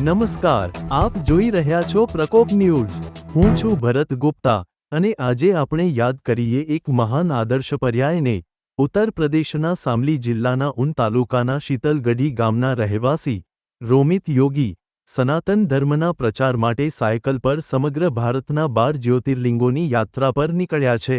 નમસ્કાર, આપ જોઈ રહ્યા છો પ્રકોપ ન્યૂઝ. હું છું ભરત ગુપ્તા અને આજે આપણે યાદ કરીએ એક મહાન આદર્શ પર્યાયને, ઉત્તર પ્રદેશના સામલી જિલ્લાના ઉન તાલુકાના શીતલગઢી ગામના રહેવાસી, રોમિત યોગી, સનાતન ધર્મના પ્રચાર માટે સાયકલ પર સમગ્ર ભારતના બાર જ્યોતિર્લિંગોની યાત્રા પર નીકળ્યા છે.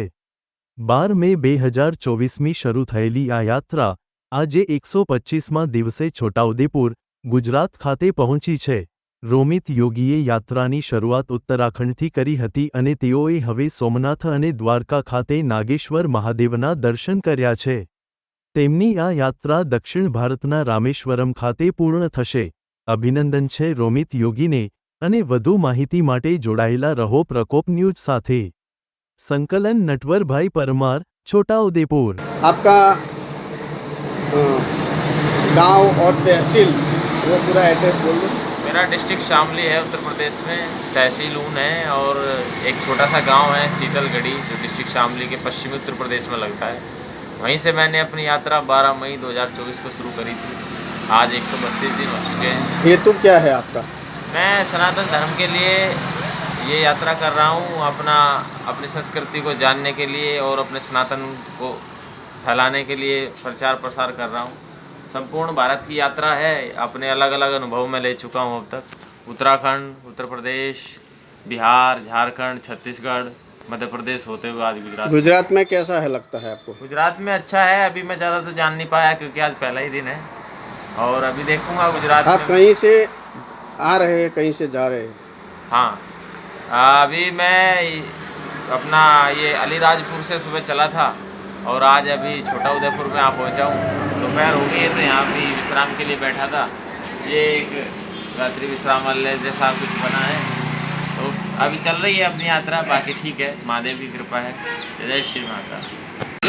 બાર મે બે હજાર ચોવીસમી શરૂ થયેલી આ યાત્રા આજે એકસો પચ્ચીસમાં દિવસે છોટાઉદેપુર ગુજરાત ખાતે પહોંચી છે. રોમિત યોગીએ યાત્રાની શરૂઆત ઉત્તરાખંડથી કરી હતી અને તેઓએ હવે સોમનાથ અને દ્વારકા ખાતે નાગેશ્વર મહાદેવના દર્શન કર્યા છે. તેમની આ યાત્રા દક્ષિણ ભારતના રામેશ્વરમ ખાતે પૂર્ણ થશે. અભિનંદન છે રોમિત યોગીને, અને વધુ માહિતી માટે જોડાયેલા રહો પ્રકોપ ન્યૂઝ સાથે. સંકલન નટવરભાઈ પરમાર, છોટાઉદેપુર. આપકા ગાંવ ઓર તહેસીલ वो पूरा एड्रेस बोल दो। मेरा डिस्ट्रिक्ट शामली है उत्तर प्रदेश में। तहसील ऊन है और एक छोटा सा गाँव है शीतलगढ़ी जो डिस्ट्रिक्ट शामली के पश्चिमी उत्तर प्रदेश में लगता है। वहीं से मैंने अपनी यात्रा 12 मई 2024 को शुरू करी थी। आज एक सौ बत्तीस दिन हो चुके हैं। हेतु क्या है आपका? मैं सनातन धर्म के लिए ये यात्रा कर रहा हूँ अपना अपनी संस्कृति को जानने के लिए और अपने सनातन को फैलाने के लिए प्रचार प्रसार कर रहा हूँ। संपूर्ण भारत की यात्रा है। अपने अलग अलग अनुभव में ले चुका हूँ अब तक। उत्तराखंड उत्तर प्रदेश बिहार झारखंड छत्तीसगढ़ मध्य प्रदेश होते हुए आज गुजरात। गुजरात में कैसा है लगता है आपको? गुजरात में अच्छा है। अभी मैं ज़्यादा तो जान नहीं पाया क्योंकि आज पहला ही दिन है। और अभी देखूँगा गुजरात आप कहीं से आ रहे हैं कहीं से जा रहे हैं? हाँ। अभी मैं अपना ये अलीराजपुर से सुबह चला था। और आज अभी छोटा उदयपुर में आप पहुँचा हूँ। दोपहर हो गई है तो यहाँ भी विश्राम के लिए बैठा था। ये एक रात्रि विश्रामालय जैसा कुछ बना है। तो अभी चल रही है अपनी यात्रा, बाकी ठीक है। महादेव की कृपा है। जय श्री माता।